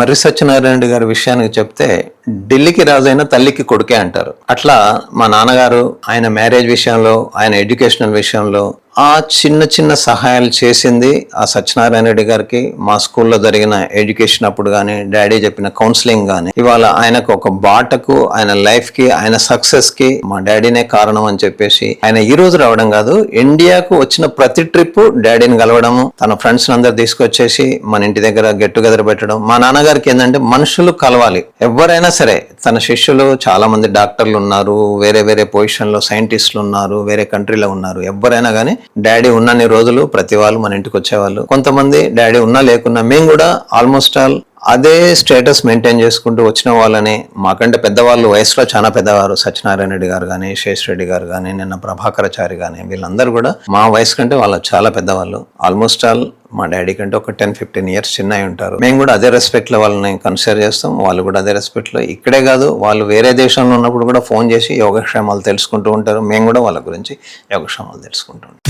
మర్రి సత్యనారాయణ గారి విషయానికి చెప్తే ఢిల్లీకి రాజైన తల్లికి కొడుకే అంటారు. అట్లా మా నాన్నగారు ఆయన మ్యారేజ్ విషయంలో ఆయన ఎడ్యుకేషనల్ విషయంలో ఆ చిన్న చిన్న సహాయాలు చేసింది ఆ సత్యనారాయణ రెడ్డి గారికి. మా స్కూల్లో జరిగిన ఎడ్యుకేషన్ అప్పుడు కానీ డాడీ చెప్పిన కౌన్సిలింగ్ కానీ ఇవాళ ఆయనకు ఒక బాటకు ఆయన లైఫ్కి ఆయన సక్సెస్కి మా డాడీనే కారణం అని చెప్పేసి ఆయన ఈ రోజు రావడం కాదు ఇండియాకు వచ్చిన ప్రతి ట్రిప్ డాడీని కలవడము తన ఫ్రెండ్స్ అందరు తీసుకొచ్చేసి మన ఇంటి దగ్గర గెట్ టుగెదర్ పెట్టడం మా నాన్నగారికి ఏంటంటే మనుషులు కలవాలి. ఎవరైనా సరే తన శిష్యులు చాలామంది డాక్టర్లు ఉన్నారు వేరే వేరే పొజిషన్లో సైంటిస్టులు ఉన్నారు వేరే కంట్రీలో ఉన్నారు. ఎవరైనా కానీ డాడీ ఉన్నన్ని రోజులు ప్రతి వాళ్ళు మన ఇంటికి వచ్చేవాళ్ళు. కొంతమంది డాడీ ఉన్నా లేకున్నా మేము కూడా ఆల్మోస్ట్ ఆల్ అదే స్టేటస్ మెయింటైన్ చేసుకుంటూ వచ్చిన వాళ్ళని మాకంటే పెద్దవాళ్ళు వయసులో చాలా పెద్దవారు. సత్యనారాయణ రెడ్డి గారు కానీ శేష్ రెడ్డి గారు కానీ నిన్న ప్రభాకరచారి కానీ వీళ్ళందరూ కూడా మా వయసు కంటే వాళ్ళు చాలా పెద్దవాళ్ళు. ఆల్మోస్ట్ ఆల్ మా డాడీ కంటే ఒక టెన్ ఫిఫ్టీన్ ఇయర్స్ చిన్న ఉంటారు. మేము కూడా అదే రెస్పెక్ట్లో వాళ్ళని కన్సిడర్ చేస్తాం. వాళ్ళు కూడా అదే రెస్పెక్ట్లో ఇక్కడే కాదు వాళ్ళు వేరే దేశంలో ఉన్నప్పుడు కూడా ఫోన్ చేసి యోగక్షేమాలు తెలుసుకుంటూ ఉంటారు. మేము కూడా వాళ్ళ గురించి యోగక్షేమాలు తెలుసుకుంటూ ఉంటాం.